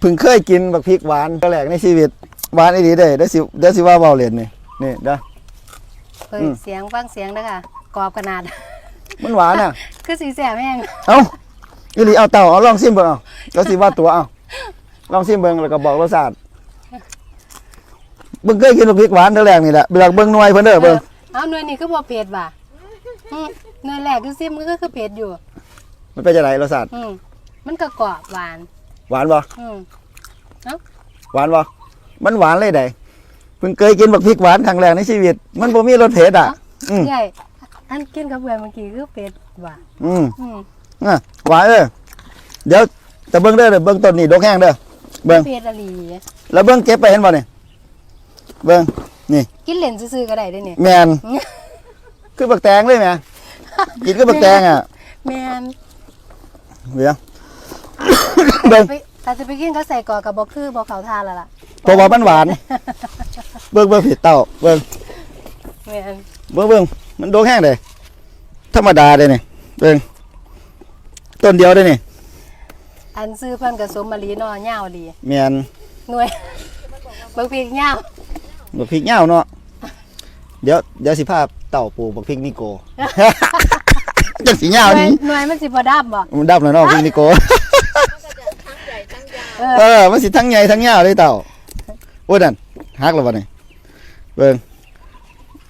เพิ่งเคยกินบักพริกหวานครั้งแรกในชีวิตหวานอีหลีเด้เดี๋ยวสิเดี๋ยวสิว่าเบาเล่นนี่นี่เด้อ เฮ้ยอืม เสียงฟังเสียงเด้อค่ะกรอบขนาด มันหวานอะ คือสีแสบแห้งเอ้าอีหลีเอาเต่าเอาลองซิมเบิ่งเอาแล้วสิว่าตัวเอาลองซิมเบิ่งแล้วก็บอกรสชาติเบิ่งเคยกินบักพริกหวานเท่าแรกนี่แหละเบิ่งเบิ่งหน่วยเพิ่นเด้อเบิ่งเอาหน่วยนี้คือบ่เผ็ดว่ะอืมหน่วยแรกคือซิมมันก็คือเผ็ดอยู่ มันเป็นจังไดรสชาติอืมมันก็กรอบหวาน หวานบ่อืมหวานบ่มันหวานเลยได้เพิ่งเคยกินบักพริกหวานครั้งแรกในชีวิต มันบ่มีรสเผ็ดอะ อืมใหญ่อันกินกับเพื่อนเมื่อกี้คือเผ็ดว่ะอืมอืมอะหวานเด้อเดี๋ยวจะเบิ่งเด้อเด้อเบิ่งต้นนี่ดอกแห้งเด้อเบิ่งเผ็ดอะลีแล้วเบิ่งเก็บไปเห็นบ่นี่เบิ่งนี่ กินเหล่นซื่อๆก็ได้เด้เนี่ยแมนคือบักแตงเลยแหมกินคือบักแตงอะแม่นเดี๋ยวเบิ่งไป ถ้าจะไปกินก็ใส่กรอกกับบ่คือบ่เข้าทานแล้วล่ะเพราะว่ามันหวาน เบิ่งเบิ่งผิดเต้าเบิ่งแม่นเบิ่งเบิ่งมันดอกแห้งเลยธรรมดาเลยนี่เบิ่งต้นเดียวเลยนี่อันซื้อเพิ่นก็สมมะลีเนาะยาวดีแมนหน่วย เบิ่งพริกยาวบักพริกเหย้าเนาะเดี๋ยวเดี๋ยวสิพาเต่าปลูกบักพริกนิโก จังสีเหย้าหน่วยนี้หน่วยมันสิบ่ดับบ่มันดับแล้วเนาะพริกนิโก เออเออมันสิทั้งใหญ่ทั้งยาวเลยเต่าโอ้ยนั่นฮักแล้ววะนี่เบิ่ง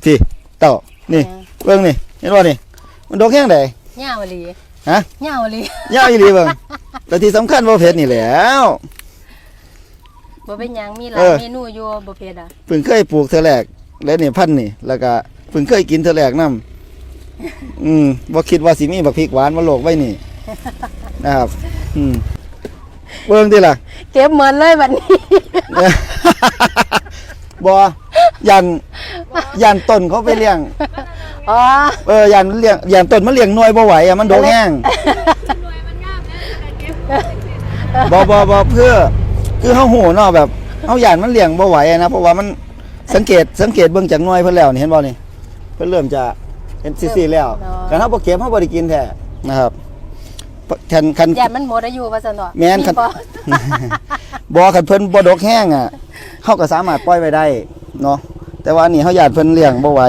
พี่เต่านี่เบิ่งนี่เห็นบ่นี่มันดอกแห้งได้ยาวอีหลีฮะยาวอีหลียาวอีหลีเบิ่งแต่ที่สำคัญบ่เผ็ดนี่แหล้วบ่เป็นหยังมีหลาเอยอเมนูอยู่บ่เผ็ดอะเพิ่งเคยปลูกเทื่อแรกแล้วนี่พันธุ์นี่ แล้วก็เพิ่งเคยกินเทื่อแรกนํอืมบ่คิดว่าสิมีบักพริกหวานมาโลกไว้นี่นะครับ อืม เบิ่งติล่ะ เก็บเหมือนเลยบัดนี้บ่ยันยันต้นเขาไปเลี้ยง อ๋อ เออยันเลี้ยงยันต้นมันเลี้ยงหน่วยบ่ไหวอะมันโดนแห้งบ่บ่บ่เพื่อ คือเฮาหูเนาะแบบเฮายันมันเลี้ยงบ่ไหวอะนะเพราะว่ามันสังเกตสังเกตเบิ่งจากหน่วยเพิ่นแล้วนี่เห็นบ่นี่เพิ่นเริ่มจะเห็นซี่ๆแล้วแต่เฮาบ่เก็บเฮาบ่ได้กินแท้นะครับ คันคันยานมันหมดอายุว่าซั่นเนาะแม่นครับบ่ บ่คันเพิ่นบ่ดกแห้งอะเฮาก็สามารถปล่อยไว้ได้เนาะแต่ว่าอันนี้เฮาญาติเพิ่นเลี้ยงบ่ไหว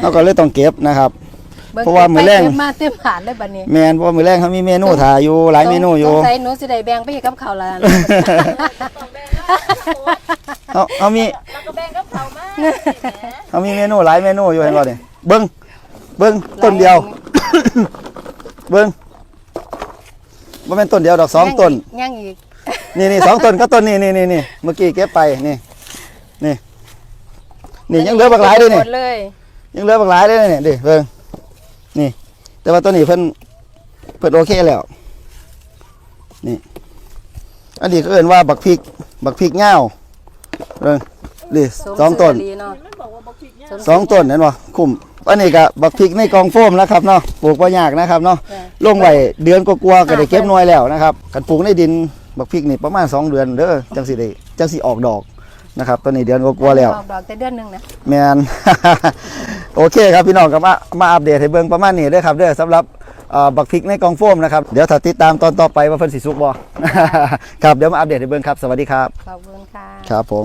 เฮาก็เลยต้องเก็บนะครับบิ่งเพราะว่ามื้อแรงเก็บมาเต็มหาดเลยบัดนี้แม่นเพราะว่ามื้อแรงเขามีเมนูถ่ายอยู่หลายเมนูอยู่สงสัยหนูสิได้แบ่งไปเฮ็ดกับข้าวแล้วล่ะเฮาเฮามีแล้วก็แบ่งกับเขามาเฮามีเมนูหลายเมนูอยู่เห็นบ่นี่เบิ่งเบิ่งต้นเดียว เบิ่ง บ่แม่นต้นเดียวดอกสองต้น ยังอีกนี่นี่สองต้นก็ต้นนี่นี่นี่นี่เมื่อกี้เก็บไปนี่ นี่ นี่ยังเหลือบักหลายด้วยนี่หมดเลยยังเหลือบักหลายเลยนี่ดิเบิ่งนี่ แต่ว่าตัวนี้เพิ่นเพิ่นโอเคแล้ว นี่ อันนี้ก็เอิ้นว่าบักพริก บักพริกเงาวเบิ่งดิสองต้นมชื่ลีเนาะมันบอกว่าบอกผิดเนี่ยสมสองต้นเห็นบ่คุ้ม อันนี้ก็บักพริกในกองโฟมนะครับเนาะปลูกบ่ยากนะครับเนาะจ้ะลงไว้เดือนกว่าๆก็ได้เก็บหน่วยแล้วนะครับกันปลูกในดินบักพริกนี่ประมาณสองเดือนเด้อจังสิได้จังสิออกดอกนะครับตอนนี้เดือนกว่าๆแล้วออกดอกแต่เดือนหนึงนะแมนโอเคครับพี่น้องก็มามาอัปเดตให้เบิ่งประมาณนี้เด้อครับเด้อสำหรับเอ่อบักพริกในกองโฟมนะครับเดี๋ยวถ้าติดตามตอนต่อไปว่าเพิ่นสิสุกบ่ครับเดี๋ยวมาอัปเดตให้เบิ่งครับสวัสดีครับขอบคุณค่ะครับผม